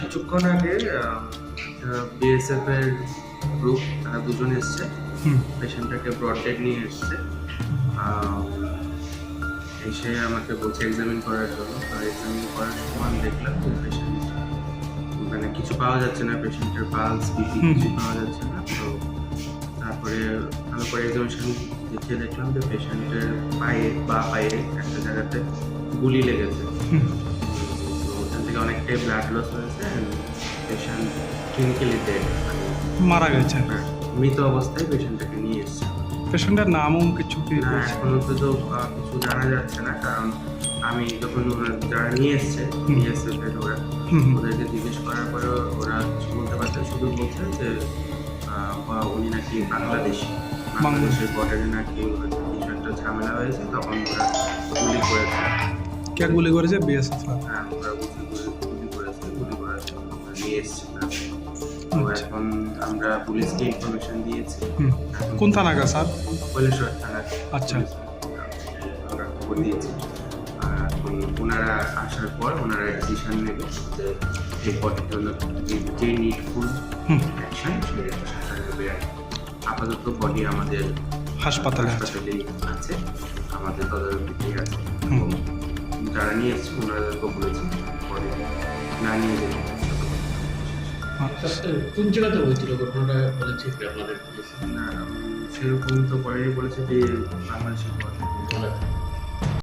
কিছুক্ষণ আগে বিএসএফ এর গ্রুপ তারা দুজন এসছে। পেশেন্টটাকে ব্রডডেড নিয়ে এসছে। এসে আমাকে বলছে এক্সামিন করার জন্য। আর এক্সামিন করার সময় দেখলাম যে পেশেন্ট মানে কিছু পাওয়া যাচ্ছে না পেশেন্টের পালস বিপি। কিছু পাওয়া যাচ্ছে না। তো তারপরে আমি পরে এক্সামিনেশন দেখিয়ে দেখলাম যে পেশেন্টের পায়ে বা পায়ে একটা জায়গাতে গুলি লেগেছে। অনেকটাই ব্লাড লস হয়েছে পেশেন্ট ক্লিনিক্যালি ডেড মারা গেছে। মৃত অবস্থায় পেশেন্টটাকে নিয়ে এসছে। পেশেন্টের নামও কিছু? এখনও তো কিছু জানা যাচ্ছে না কারণ আমি যখন ওরা যারা নিয়ে এসছে। বিএসএফ এর ওরা ওদেরকে জিজ্ঞেস করার পরে ওরা কিছু বলতে পারছে শুধু বলছে যে বা উনি নাকি বাংলাদেশি। বাংলাদেশের বর্ডারে নাকি কিছু একটা ঝামেলা হয়েছে তখন ওরা গুলি করেছে। কে গুলি করেছে বিএসএফ হ্যাঁ ওরা গুলি করে- গুলি করেছে গুলি করার জন্য ওরা নিয়ে এসছে তাকে। তো আচ্ছা। এখন আমরা পুলিশকে ইনফরমেশন দিয়েছি কোন থানাকা স্যার কৈলেশ্বর থানার আচ্ছা। আমরা খবর দিয়েছি এখন ওনারা আসার পর ওনারা ডিসিশন নেবে যে এই নিডফুল অ্যাকশন নেবে। আপাতত বডি আমাদের হাসপাতালে আছে আছে আমাদের আছে। যারা নিয়ে এসছে ওনাদেরকে বলেছি পরে না নিয়ে যেতে আচ্ছা। কোন জায়গাতে হয়েছিল ঘটনাটা বলেছে কি আপনাদের সেরকম তো পরে বলেছে যে বাংলাদেশের।